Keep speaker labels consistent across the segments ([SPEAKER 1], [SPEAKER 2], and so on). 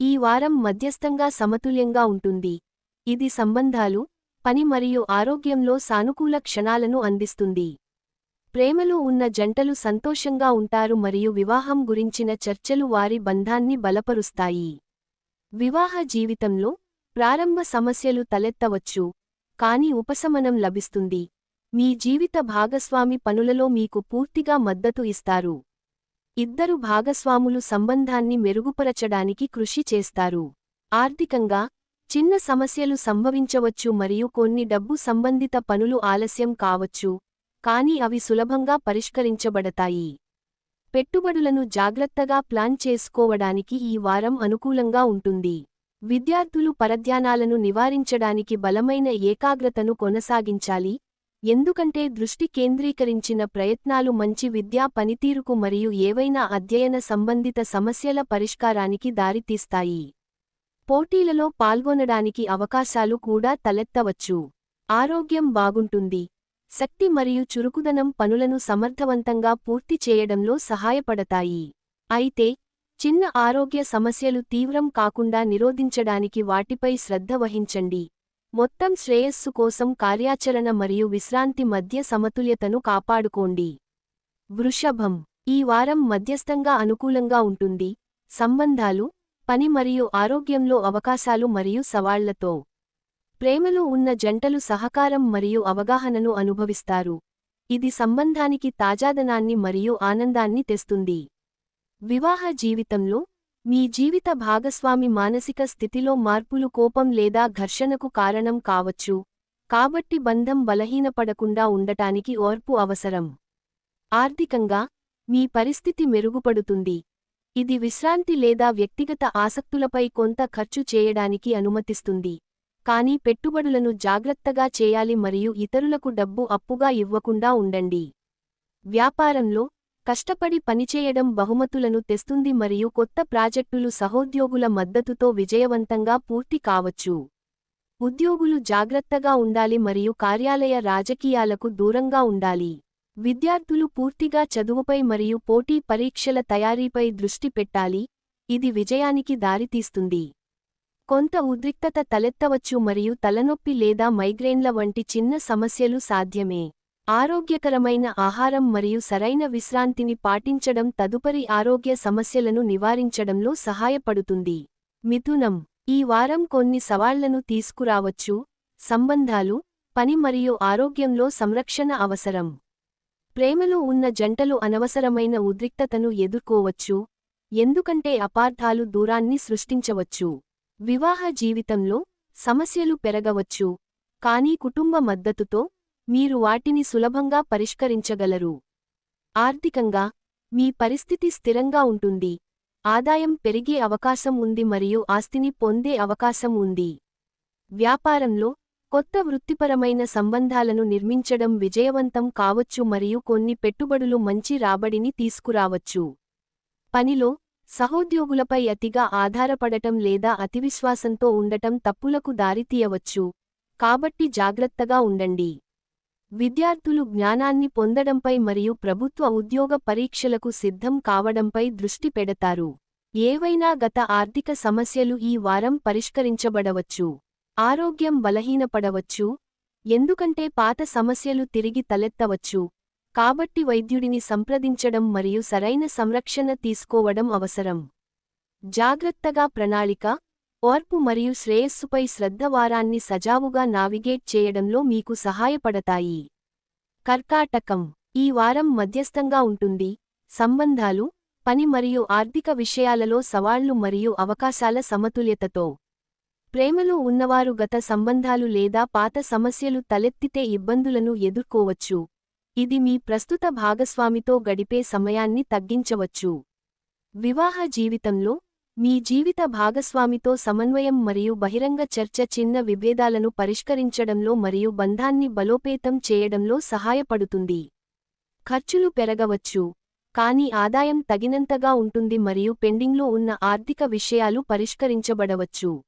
[SPEAKER 1] ఈ వారం మధ్యస్థంగా సమతుల్యంగా ఉంటుంది. ఇది సంబంధాలు పని మరియు ఆరోగ్యంలో సానుకూల క్షణాలను అందిస్తుంది. ప్రేమలో ఉన్న జంటలు సంతోషంగా ఉంటారు మరియు వివాహం గురించిన చర్చలు వారి బంధాన్ని బలపరుస్తాయి. వివాహ జీవితంలో ప్రారంభ సమస్యలు తలెత్తవచ్చు కాని ఉపశమనం లభిస్తుంది. మీ జీవిత భాగస్వామి పనులలో మీకు పూర్తిగా మద్దతు ఇస్తారు. ఇద్దరు భాగస్వాములు సంబంధాన్ని మెరుగుపరచడానికి కృషి చేస్తారు. ఆర్థికంగా చిన్న సమస్యలు సంభవించవచ్చు మరియు కొన్ని డబ్బు సంబంధిత పనులు ఆలస్యం కావచ్చు కాని అవి సులభంగా పరిష్కరించబడతాయి. పెట్టుబడులను జాగ్రత్తగా ప్లాన్ చేసుకోవడానికి ఈ వారం అనుకూలంగా ఉంటుంది. విద్యార్థులు పరధ్యానాలను నివారించడానికి బలమైన ఏకాగ్రతను కొనసాగించాలి ఎందుకంటే దృష్టి కేంద్రీకరించిన ప్రయత్నాలు మంచి విద్యా పనితీరుకు మరియు ఏవైనా అధ్యయన సంబంధిత సమస్యల పరిష్కారానికి దారితీస్తాయి. పోటీలలో పాల్గొనడానికి అవకాశాలు కూడా తలెత్తవచ్చు. ఆరోగ్యం బాగుంటుంది. శక్తి మరియు చురుకుదనం పనులను సమర్థవంతంగా పూర్తి చేయడంలో సహాయపడతాయి. అయితే చిన్న ఆరోగ్య సమస్యలు తీవ్రం కాకుండా నిరోధించడానికి వాటిపై శ్రద్ధ వహించండి. మొత్తం శ్రేయస్సు కోసం కార్యాచరణ మరియు విశ్రాంతి మధ్య సమతుల్యతను కాపాడుకోండి. వృషభం. ఈ వారం మధ్యస్థంగా అనుకూలంగా ఉంటుంది. సంబంధాలు పని మరియు ఆరోగ్యంలో అవకాశాలు మరియు సవాళ్ళతో. ప్రేమలో ఉన్న జంటలు సహకారం మరియు అవగాహనను అనుభవిస్తారు. ఇది సంబంధానికి తాజాదనాన్ని మరియు ఆనందాన్ని తెస్తుంది. వివాహ జీవితంలో మీ జీవిత భాగస్వామి మానసిక స్థితిలో మార్పులు కోపం లేదా ఘర్షణకు కారణం కావచ్చు. కాబట్టి బంధం బలహీనపడకుండా ఉండటానికి ఓర్పు అవసరం. ఆర్థికంగా మీ పరిస్థితి మెరుగుపడుతుంది. ఇది విశ్రాంతి లేదా వ్యక్తిగత ఆసక్తులపై కొంత ఖర్చు చేయడానికి అనుమతిస్తుంది. కానీ పెట్టుబడులను జాగ్రత్తగా చేయాలి మరియు ఇతరులకు డబ్బు అప్పుగా ఇవ్వకుండా ఉండండి. వ్యాపారంలో కష్టపడి పనిచేయడం బహుమతులను తెస్తుంది మరియు కొత్త ప్రాజెక్టులు సహోద్యోగుల మద్దతుతో విజయవంతంగా పూర్తి కావచ్చు. ఉద్యోగులు జాగ్రత్తగా ఉండాలి మరియు కార్యాలయ రాజకీయాలకు దూరంగా ఉండాలి. విద్యార్థులు పూర్తిగా చదువుపై మరియు పోటీ పరీక్షల తయారీపై దృష్టి పెట్టాలి. ఇది విజయానికి దారితీస్తుంది. కొంత ఉద్రిక్తత తలెత్తవచ్చు మరియు తలనొప్పి లేదా మైగ్రేన్ల వంటి చిన్న సమస్యలు సాధ్యమే. ఆరోగ్యకరమైన ఆహారం మరియు సరైన విశ్రాంతిని పాటించడం తదుపరి ఆరోగ్య సమస్యలను నివారించడంలో సహాయపడుతుంది. మిథునం. ఈ వారం కొన్ని సవాళ్ళను తీసుకురావచ్చు. సంబంధాలు పని మరియు ఆరోగ్యంలో సంరక్షణ అవసరం. ప్రేమలో ఉన్న జంటలు అనవసరమైన ఉద్రిక్తతను ఎదుర్కోవచ్చు. ఎందుకంటే అపార్థాలు దూరాన్ని సృష్టించవచ్చు. వివాహ జీవితంలో సమస్యలు పెరగవచ్చు. కానీ కుటుంబ మద్దతుతో మీరు వాటిని సులభంగా పరిష్కరించగలరు. ఆర్థికంగా మీ పరిస్థితి స్థిరంగా ఉంటుంది. ఆదాయం పెరిగే అవకాశం ఉంది మరియు ఆస్తిని పొందే అవకాశం ఉంది. వ్యాపారంలో కొత్త వృత్తిపరమైన సంబంధాలను నిర్మించడం విజయవంతం కావచ్చు మరియు కొన్ని పెట్టుబడులు మంచి రాబడిని తీసుకురావచ్చు. పనిలో సహోద్యోగులపై అతిగా ఆధారపడటం లేదా అతివిశ్వాసంతో ఉండటం తప్పులకు దారితీయవచ్చు. కాబట్టి జాగ్రత్తగా ఉండండి. విద్యార్థులు జ్ఞానాన్ని పొందడంపై మరియు ప్రభుత్వ ఉద్యోగ పరీక్షలకు సిద్ధం కావడంపై దృష్టి పెడతారు. ఏవైనా గత ఆర్థిక సమస్యలు ఈ వారం పరిష్కరించబడవచ్చు. ఆరోగ్యం బలహీనపడవచ్చు. ఎందుకంటే పాత సమస్యలు తిరిగి తలెత్తవచ్చు. కాబట్టి వైద్యుడిని సంప్రదించడం మరియు సరైన సంరక్షణ తీసుకోవడం అవసరం. జాగ్రత్తగా ప్రణాళిక ఓర్పు మరియు శ్రేయస్సుపై శ్రద్ధ వారాన్ని సజావుగా నావిగేట్ చేయడంలో మీకు సహాయపడతాయి. కర్కాటకం. ఈ వారం మధ్యస్థంగా ఉంటుంది. సంబంధాలు పని మరియు ఆర్థిక విషయాలలో సవాళ్ళు మరియు అవకాశాల సమతుల్యతతో. ప్రేమలో ఉన్నవారు గత సంబంధాలు లేదా పాత సమస్యలు తలెత్తితే ఇబ్బందులను ఎదుర్కోవచ్చు. ఇది మీ ప్రస్తుత భాగస్వామితో గడిపే సమయాన్ని తగ్గించవచ్చు. వివాహ జీవితంలో మీ జీవిత భాగస్వామితో సమన్వయం మరియు బహిరంగ చర్చ చిన్న విభేదాలను పరిష్కరించడంలో మరియు బంధాన్ని బలోపేతం చేయడంలో సహాయపడుతుంది. ఖర్చులు పెరగవచ్చు. కానీ ఆదాయం తగినంతగా ఉంటుంది మరియు పెండింగ్లో ఉన్న ఆర్థిక విషయాలు పరిష్కరించబడవచ్చు.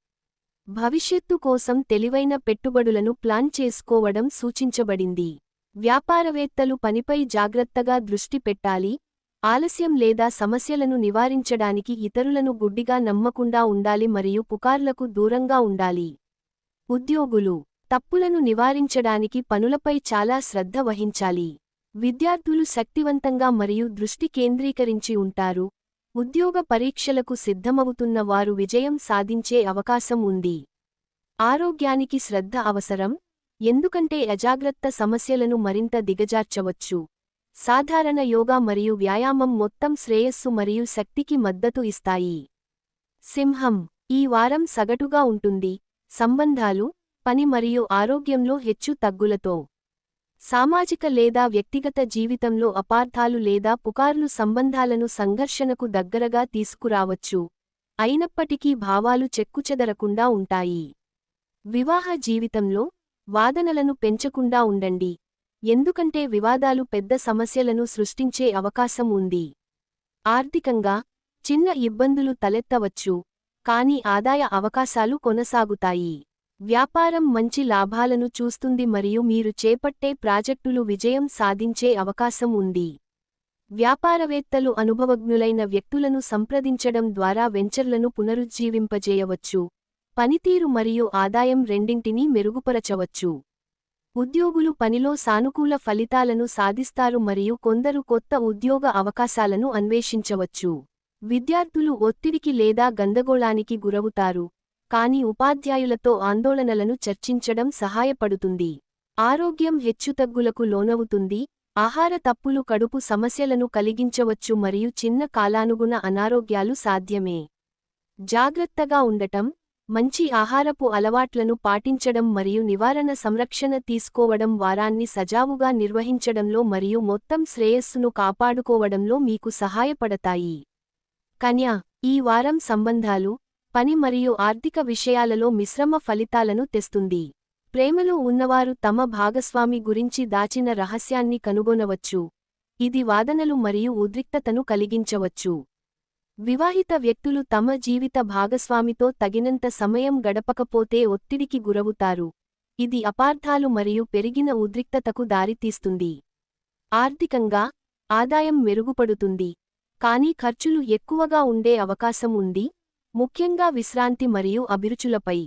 [SPEAKER 1] భవిష్యత్తు కోసం తెలివైన పెట్టుబడులను ప్లాన్ చేసుకోవడం సూచించబడింది. వ్యాపారవేత్తలు పనిపై జాగ్రత్తగా దృష్టి పెట్టాలి. ఆలస్యం లేదా సమస్యలను నివారించడానికి ఇతరులను గుడ్డిగా నమ్మకుండా ఉండాలి మరియు పుకార్లకు దూరంగా ఉండాలి. ఉద్యోగులు తప్పులను నివారించడానికి పనులపై చాలా శ్రద్ధ వహించాలి. విద్యార్థులు శక్తివంతంగా మరియు దృష్టి కేంద్రీకరించి ఉంటారు. ఉద్యోగ పరీక్షలకు సిద్ధమవుతున్న వారు విజయం సాధించే అవకాశం ఉంది. ఆరోగ్యానికి శ్రద్ధ అవసరం. ఎందుకంటే అజాగ్రత్త సమస్యలను మరింత దిగజార్చవచ్చు. సాధారణ యోగా మరియు వ్యాయామం మొత్తం శ్రేయస్సు మరియు శక్తికి మద్దతు ఇస్తాయి. సింహం. ఈ వారం సగటుగా ఉంటుంది. సంబంధాలు పని మరియు ఆరోగ్యంలో హెచ్చు తగ్గులతో. సామాజిక లేదా వ్యక్తిగత జీవితంలో అపార్థాలు లేదా పుకార్లు సంబంధాలను సంఘర్షణకు దగ్గరగా తీసుకురావచ్చు. అయినప్పటికీ భావాలు చెక్కుచెదరకుండా ఉంటాయి. వివాహ జీవితంలో వాదనలను పెంచకుండా ఉండండి. ఎందుకంటే వివాదాలు పెద్ద సమస్యలను సృష్టించే అవకాశం ఉంది. ఆర్థికంగా చిన్న ఇబ్బందులు తలెత్తవచ్చు కాని ఆదాయ అవకాశాలు కొనసాగుతాయి. వ్యాపారం మంచి లాభాలను చూస్తుంది మరియు మీరు చేపట్టే ప్రాజెక్టులు విజయం సాధించే అవకాశం ఉంది. వ్యాపారవేత్తలు అనుభవజ్ఞులైన వ్యక్తులను సంప్రదించడం ద్వారా వెంచర్లను పునరుజ్జీవింపజేయవచ్చు. పనితీరు మరియు ఆదాయం రెండింటినీ మెరుగుపరచవచ్చు. ఉద్యోగులు పనిలో సానుకూల ఫలితాలను సాధిస్తారు మరియు కొందరు కొత్త ఉద్యోగ అవకాశాలను అన్వేషించవచ్చు. విద్యార్థులు ఒత్తిడికి లేదా గందగోళానికి గురవుతారు. కాని ఉపాధ్యాయులతో ఆందోళనలను చర్చించడం సహాయపడుతుంది. ఆరోగ్యం హెచ్చుతగ్గులకు లోనవుతుంది. ఆహార తప్పులు కడుపు సమస్యలను కలిగించవచ్చు మరియు చిన్న కాలానుగుణ అనారోగ్యాలు సాధ్యమే. జాగ్రత్తగా ఉండటం మంచి ఆహారపు అలవాట్లను పాటించడం మరియు నివారణ సంరక్షణ తీసుకోవడం వారాన్ని సజావుగా నిర్వహించడంలో మరియు మొత్తం శ్రేయస్సును కాపాడుకోవడంలో మీకు సహాయపడతాయి. కన్యా ఈ వారం సంబంధాలు పని మరియు ఆర్థిక విషయాలలో మిశ్రమ ఫలితాలను తెస్తుంది. ప్రేమలో ఉన్నవారు తమ భాగస్వామి గురించి దాచిన రహస్యాన్ని కనుగొనవచ్చు. ఇది వాదనలు మరియు ఉద్రిక్తతను కలిగించవచ్చు. వివాహిత వ్యక్తులు తమ జీవిత భాగస్వామితో తగినంత సమయం గడపకపోతే ఒత్తిడికి గురవుతారు. ఇది అపార్థాలు మరియు పెరిగిన ఉద్రిక్తతకు దారితీస్తుంది. ఆర్థికంగా ఆదాయం మెరుగుపడుతుంది. కానీ ఖర్చులు ఎక్కువగా ఉండే అవకాశం ఉంది. ముఖ్యంగా విశ్రాంతి మరియు అభిరుచులపై.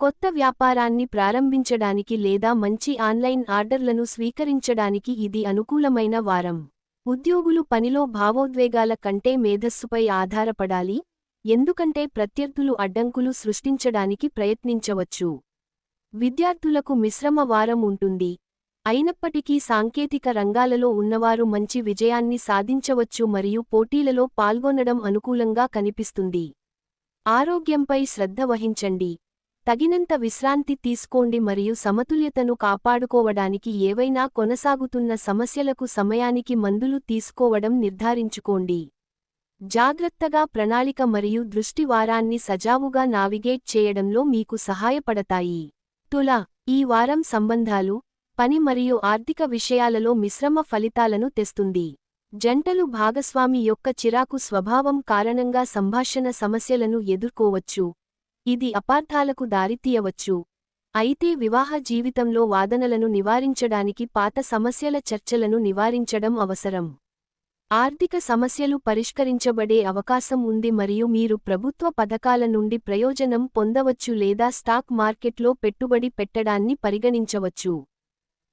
[SPEAKER 1] కొత్త వ్యాపారాన్ని ప్రారంభించడానికి లేదా మంచి ఆన్లైన్ ఆర్డర్లను స్వీకరించడానికి ఇది అనుకూలమైన వారం. ఉద్యోగులు పనిలో భావోద్వేగాల కంటే మేధస్సుపై ఆధారపడాలి ఎందుకంటే ప్రత్యర్థులు అడ్డంకులు సృష్టించడానికి ప్రయత్నించవచ్చు. విద్యార్థులకు మిశ్రమ వారం ఉంటుంది. అయినప్పటికీ సాంకేతిక రంగాలలో ఉన్నవారు మంచి విజయాన్ని సాధించవచ్చు మరియు పోటీలలో పాల్గొనడం అనుకూలంగా కనిపిస్తుంది. ఆరోగ్యంపై శ్రద్ధ వహించండి. తగినంత విశ్రాంతి తీసుకోండి మరియు సమతుల్యతను కాపాడుకోవడానికి ఏవైనా కొనసాగుతున్న సమస్యలకు సమయానికి మందులు తీసుకోవడం నిర్ధారించుకోండి. జాగ్రత్తగా ప్రణాళిక మరియు దృష్టి వారాన్ని సజావుగా నావిగేట్ చేయడంలో మీకు సహాయపడతాయి. తుల ఈ వారం సంబంధాలు పని మరియు ఆర్థిక విషయాలలో మిశ్రమ ఫలితాలను తెస్తుంది. జంటలు భాగస్వామి యొక్క చిరాకు స్వభావం కారణంగా సంభాషణ సమస్యలను ఎదుర్కోవచ్చు. ఇది అపార్థాలకు దారితీయవచ్చు అయితే వివాహ జీవితంలో వాదనలను నివారించడానికి పాత సమస్యల చర్చలను నివారించడం అవసరం. ఆర్థిక సమస్యలు పరిష్కరించబడే అవకాశం ఉంది మరియు మీరు ప్రభుత్వ పథకాల నుండి ప్రయోజనం పొందవచ్చు లేదా స్టాక్ మార్కెట్లో పెట్టుబడి పెట్టడాన్ని పరిగణించవచ్చు.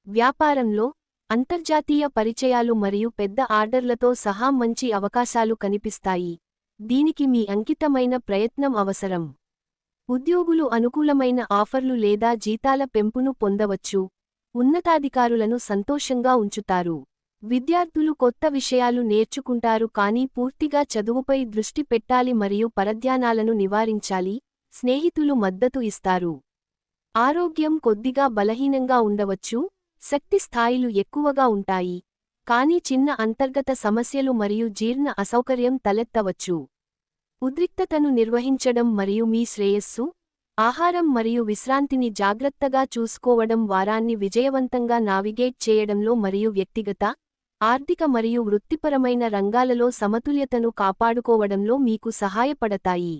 [SPEAKER 1] వ్యాపారంలో అంతర్జాతీయ పరిచయాలు మరియు పెద్ద ఆర్డర్లతో సహా మంచి అవకాశాలు కనిపిస్తాయి. దీనికి మీ అంకితమైన ప్రయత్నం అవసరం. ఉద్యోగులు అనుకూలమైన ఆఫర్లు లేదా జీతాల పెంపును పొందవచ్చు. ఉన్నతాధికారులను సంతోషంగా ఉంచుతారు. విద్యార్థులు కొత్త విషయాలు నేర్చుకుంటారు కానీ పూర్తిగా చదువుపై దృష్టి పెట్టాలి మరియు పరధ్యానాలను నివారించాలి స్నేహితులు మద్దతు ఇస్తారు. ఆరోగ్యం కొద్దిగా బలహీనంగా ఉండవచ్చు శక్తి స్థాయిలు ఎక్కువగా ఉంటాయి కానీ చిన్న అంతర్గత సమస్యలు మరియు జీర్ణ అసౌకర్యం తలెత్తవచ్చు. ఉద్రిక్తతను నిర్వహించడం మరియు మీ శ్రేయస్సు ఆహారం మరియు విశ్రాంతిని జాగ్రత్తగా చూసుకోవడం వారాన్ని విజయవంతంగా నావిగేట్ చేయడంలో మరియు వ్యక్తిగత ఆర్థిక మరియు వృత్తిపరమైన రంగాలలో సమతుల్యతను కాపాడుకోవడంలో మీకు సహాయపడతాయి.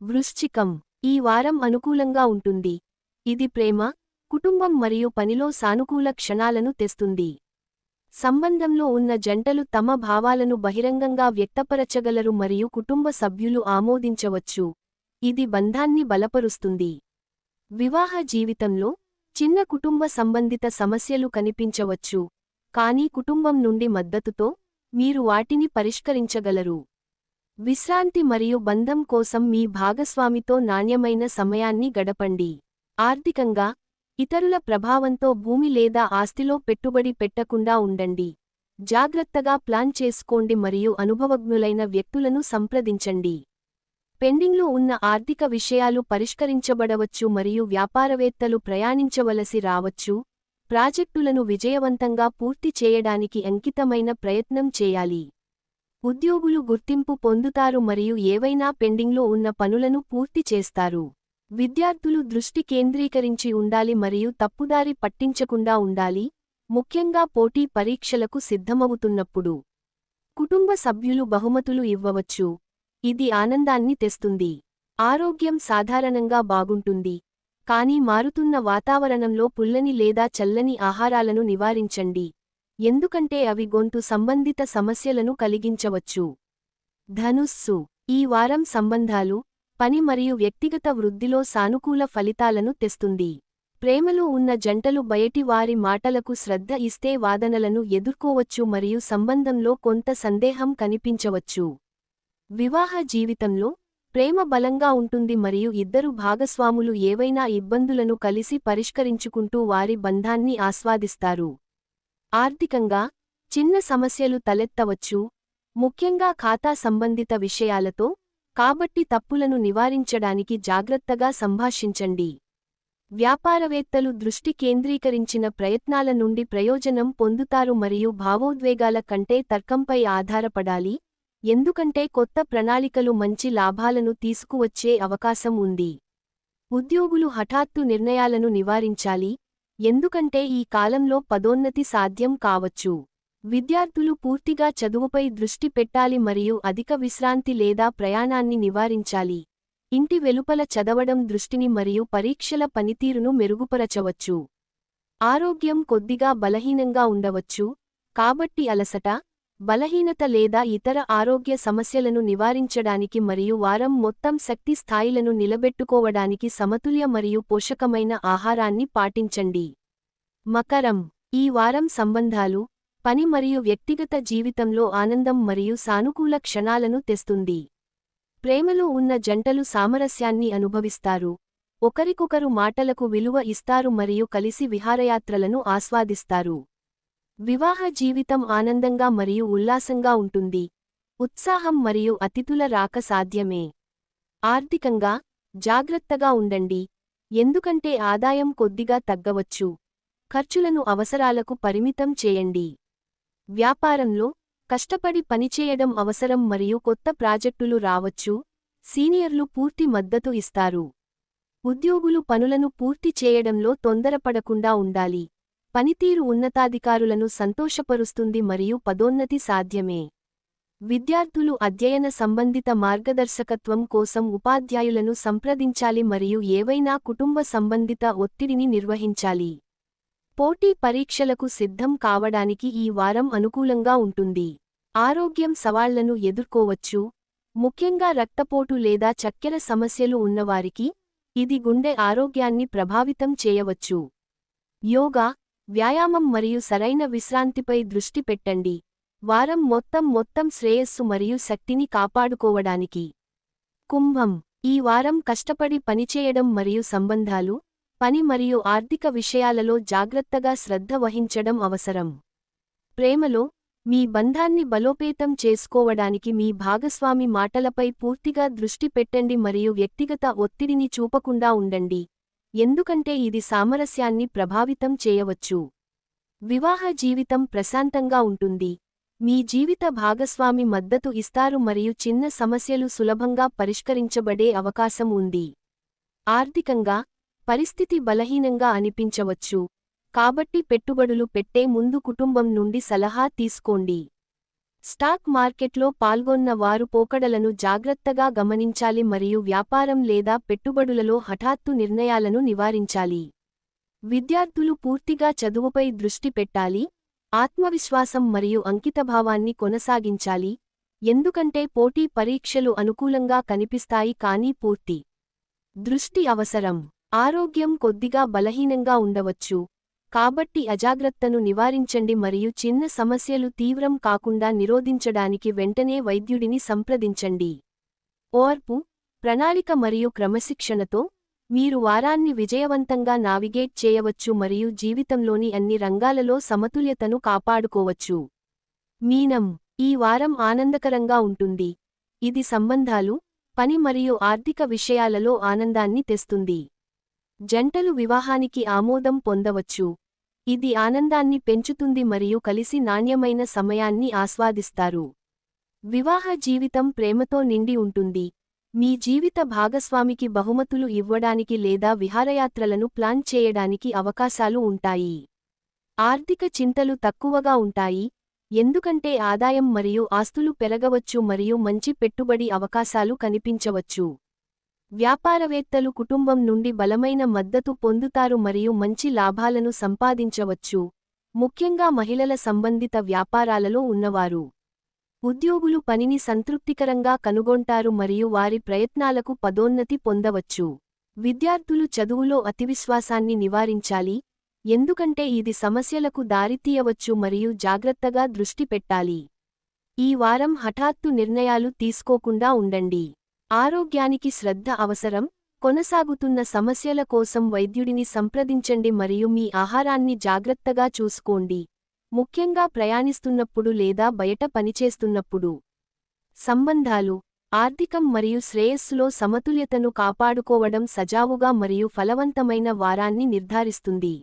[SPEAKER 1] వృశ్చికం. ఈ వారం అనుకూలంగా ఉంటుంది. ఇది ప్రేమ కుటుంబం మరియు పనిలో సానుకూల క్షణాలను తెస్తుంది. సంబంధంలో ఉన్న జంటలు తమ భావాలను బహిరంగంగా వ్యక్తపరచగలరు మరియు కుటుంబ సభ్యులు ఆమోదించవచ్చు. ఇది బంధాన్ని బలపరుస్తుంది. వివాహ జీవితంలో చిన్న కుటుంబ సంబంధిత సమస్యలు కనిపించవచ్చు. కానీ కుటుంబం నుండి మద్దతుతో మీరు వాటిని పరిష్కరించగలరు. విశ్రాంతి మరియు బంధం కోసం మీ భాగస్వామితో నాణ్యమైన సమయాన్ని గడపండి. ఆర్థికంగా ఇతరుల ప్రభావంతో భూమి లేదా ఆస్తిలో పెట్టుబడి పెట్టకుండా ఉండండి. జాగ్రత్తగా ప్లాన్ చేసుకోండి మరియు అనుభవజ్ఞులైన వ్యక్తులను సంప్రదించండి. పెండింగ్లో ఉన్న ఆర్థిక విషయాలు పరిష్కరించబడవచ్చు మరియు వ్యాపారవేత్తలు ప్రయాణించవలసి రావచ్చు. ప్రాజెక్టులను విజయవంతంగా పూర్తి చేయడానికి అంకితమైన ప్రయత్నం చేయాలి. ఉద్యోగులు గుర్తింపు పొందుతారు మరియు ఏవైనా పెండింగ్లో ఉన్న పనులను పూర్తి చేస్తారు. విద్యార్థులు దృష్టి కేంద్రీకరించి ఉండాలి మరియు తప్పుదారి పట్టించకుండా ఉండాలి ముఖ్యంగా పోటీ పరీక్షలకు సిద్ధమవుతున్నప్పుడు. కుటుంబ సభ్యులు బహుమతులు ఇవ్వవచ్చు. ఇది ఆనందాన్ని తెస్తుంది. ఆరోగ్యం సాధారణంగా బాగుంటుంది. కానీ మారుతున్న వాతావరణంలో పుల్లని లేదా చల్లని ఆహారాలను నివారించండి. ఎందుకంటే అవి గొంతు సంబంధిత సమస్యలను కలిగించవచ్చు. ధనుస్సు. ఈ వారం సంబంధాలు పని మరియు వ్యక్తిగత వృద్ధిలో సానుకూల ఫలితాలను తెస్తుంది. ప్రేమలో ఉన్న జంటలు బయటి వారి మాటలకు శ్రద్ధ ఇస్తే వాదనలను ఎదుర్కోవచ్చు మరియు సంబంధంలో కొంత సందేహం కనిపించవచ్చు. వివాహ జీవితంలో ప్రేమ బలంగా ఉంటుంది మరియు ఇద్దరు భాగస్వాములు ఏవైనా ఇబ్బందులను కలిసి పరిష్కరించుకుంటూ వారి బంధాన్ని ఆస్వాదిస్తారు. ఆర్థికంగా చిన్న సమస్యలు తలెత్తవచ్చు. ముఖ్యంగా ఖాతా సంబంధిత విషయాలతో కాబట్టి తప్పులను నివారించడానికి జాగ్రత్తగా సంభాషించండి. వ్యాపారవేత్తలు దృష్టి కేంద్రీకరించిన ప్రయత్నాల నుండి ప్రయోజనం పొందుతారు మరియు భావోద్వేగాల కంటే తర్కంపై ఆధారపడాలి. ఎందుకంటే కొత్త ప్రణాళికలు మంచి లాభాలను తీసుకువచ్చే అవకాశం ఉంది. ఉద్యోగులు హఠాత్తు నిర్ణయాలను నివారించాలి. ఎందుకంటే ఈ కాలంలో పదోన్నతి సాధ్యం కావచ్చు. విద్యార్థులు పూర్తిగా చదువుపై దృష్టి పెట్టాలి మరియు అధిక విశ్రాంతి లేదా ప్రయాణాన్ని నివారించాలి. ఇంటి వెలుపల చదవడం దృష్టిని మరియు పరీక్షల పనితీరును మెరుగుపరచవచ్చు. ఆరోగ్యం కొద్దిగా బలహీనంగా ఉండవచ్చు. కాబట్టి అలసట బలహీనత లేదా ఇతర ఆరోగ్య సమస్యలను నివారించడానికి మరియు వారం మొత్తం శక్తి స్థాయిలను నిలబెట్టుకోవడానికి సమతుల్య మరియు పోషకమైన ఆహారాన్ని పాటించండి. మకరం ఈ వారం సంబంధాలు పని మరియు వ్యక్తిగత జీవితంలో ఆనందం మరియు సానుకూల క్షణాలను తెస్తుంది. ప్రేమలో ఉన్న జంటలు సామరస్యాన్ని అనుభవిస్తారు. ఒకరికొకరు మాటలకు విలువ ఇస్తారు మరియు కలిసి విహారయాత్రలను ఆస్వాదిస్తారు. వివాహ జీవితం ఆనందంగా మరియు ఉల్లాసంగా ఉంటుంది. ఉత్సాహం మరియు అతిథుల రాక సాధ్యమే. ఆర్థికంగా జాగ్రత్తగా ఉండండి. ఎందుకంటే ఆదాయం కొద్దిగా తగ్గవచ్చు. ఖర్చులను అవసరాలకు పరిమితం చేయండి. వ్యాపారంలో కష్టపడి పనిచేయడం అవసరం మరియు కొత్త ప్రాజెక్టులు రావచ్చు సీనియర్లు పూర్తి మద్దతు ఇస్తారు. ఉద్యోగులు పనులను పూర్తి చేయడంలో తొందరపడకుండా ఉండాలి. పనితీరు ఉన్నతాధికారులను సంతోషపరుస్తుంది మరియు పదోన్నతి సాధ్యమే. విద్యార్థులు అధ్యయన సంబంధిత మార్గదర్శకత్వం కోసం ఉపాధ్యాయులను సంప్రదించాలి మరియు ఏవైనా కుటుంబ సంబంధిత ఒత్తిడిని నిర్వహించాలి. పోటీ పరీక్షలకు సిద్ధం కావడానికి ఈ వారం అనుకూలంగా ఉంటుంది. ఆరోగ్యం సవాళ్ళను ఎదుర్కోవచ్చు. ముఖ్యంగా రక్తపోటు లేదా చక్కెర సమస్యలు ఉన్నవారికి ఇది గుండె ఆరోగ్యాన్ని ప్రభావితం చేయవచ్చు. యోగా వ్యాయామం మరియు సరైన విశ్రాంతిపై దృష్టి పెట్టండి. వారం మొత్తం మొత్తం శ్రేయస్సు మరియు శక్తిని కాపాడుకోవడానికి. కుంభం ఈ వారం కష్టపడి పనిచేయడం మరియు సంబంధాలు పని మరియు ఆర్థిక విషయాలలో జాగ్రత్తగా శ్రద్ధ వహించడం అవసరం. ప్రేమలో మీ బంధాన్ని బలోపేతం చేసుకోవడానికి మీ భాగస్వామి మాటలపై పూర్తిగా దృష్టి పెట్టండి మరియు వ్యక్తిగత ఒత్తిడిని చూపకుండా ఉండండి. ఎందుకంటే ఇది సామరస్యాన్ని ప్రభావితం చేయవచ్చు. వివాహ జీవితం ప్రశాంతంగా ఉంటుంది. మీ జీవిత భాగస్వామి మద్దతు ఇస్తారు మరియు చిన్న సమస్యలు సులభంగా పరిష్కరించబడే అవకాశం ఉంది. ఆర్థికంగా పరిస్థితి బలహీనంగా అనిపించవచ్చు. కాబట్టి పెట్టుబడులు పెట్టే ముందు కుటుంబం నుండి సలహా తీసుకోండి. స్టాక్ మార్కెట్లో పాల్గొన్న వారు పోకడలను జాగ్రత్తగా గమనించాలి మరియు వ్యాపారం లేదా పెట్టుబడులలో హఠాత్తు నిర్ణయాలను నివారించాలి. విద్యార్థులు పూర్తిగా చదువుపై దృష్టి పెట్టాలి. ఆత్మవిశ్వాసం మరియు అంకితభావాన్ని కొనసాగించాలి. ఎందుకంటే పోటీ పరీక్షలు అనుకూలంగా కనిపిస్తాయి కానీ పూర్తి దృష్టి అవసరం. ఆరోగ్యం కొద్దిగా బలహీనంగా ఉండవచ్చు. కాబట్టి అజాగ్రత్తను నివారించండి మరియు చిన్న సమస్యలు తీవ్రం కాకుండా నిరోధించడానికి వెంటనే వైద్యుడిని సంప్రదించండి. ఓర్పు ప్రణాళిక మరియు క్రమశిక్షణతో మీరు వారాన్ని విజయవంతంగా నావిగేట్ చేయవచ్చు మరియు జీవితంలోని అన్ని రంగాలలో సమతుల్యతను కాపాడుకోవచ్చు. మీనం ఈ వారం ఆనందకరంగా ఉంటుంది. ఇది సంబంధాలు పని మరియు ఆర్థిక విషయాలలో ఆనందాన్ని తెస్తుంది. జంటలు వివాహానికి ఆమోదం పొందవచ్చు. ఇది ఆనందాన్ని పెంచుతుంది మరియు కలిసి నాణ్యమైన సమయాన్ని ఆస్వాదిస్తారు. వివాహ జీవితం ప్రేమతో నిండి ఉంటుంది. మీ జీవిత భాగస్వామికి బహుమతులు ఇవ్వడానికి లేదా విహారయాత్రలను ప్లాన్ చేయడానికి అవకాశాలు ఉంటాయి. ఆర్థిక చింతలు తక్కువగా ఉంటాయి. ఎందుకంటే ఆదాయం మరియు ఆస్తులు పెరగవచ్చు మరియు మంచి పెట్టుబడి అవకాశాలు కనిపించవచ్చు. వ్యాపారవేత్తలు కుటుంబం నుండి బలమైన మద్దతు పొందుతారు మరియు మంచి లాభాలను సంపాదించవచ్చు. ముఖ్యంగా మహిళల సంబంధిత వ్యాపారాలలో ఉన్నవారు ఉద్యోగులు పనిని సంతృప్తికరంగా కనుగొంటారు మరియు వారి ప్రయత్నాలకు పదోన్నతి పొందవచ్చు. విద్యార్థులు చదువులో అతివిశ్వాసాన్ని నివారించాలి ఎందుకంటే ఇది సమస్యలకు దారితీయవచ్చు మరియు జాగ్రత్తగా దృష్టి పెట్టాలి. ఈ వారం హఠాత్తు నిర్ణయాలు తీసుకోకుండా ఉండండి. ఆరోగ్యానికి శ్రద్ధ అవసరం కొనసాగుతున్న సమస్యల కోసం వైద్యుడిని సంప్రదించండి మరియు మీ ఆహారాన్ని జాగ్రత్తగా చూసుకోండి. ముఖ్యంగా ప్రయాణిస్తున్నప్పుడు లేదా బయట పనిచేస్తున్నప్పుడు. సంబంధాలు ఆర్థికం మరియు శ్రేయస్సులో సమతుల్యతను కాపాడుకోవడం సజావుగా మరియు ఫలవంతమైన వారాన్ని నిర్ధారిస్తుంది.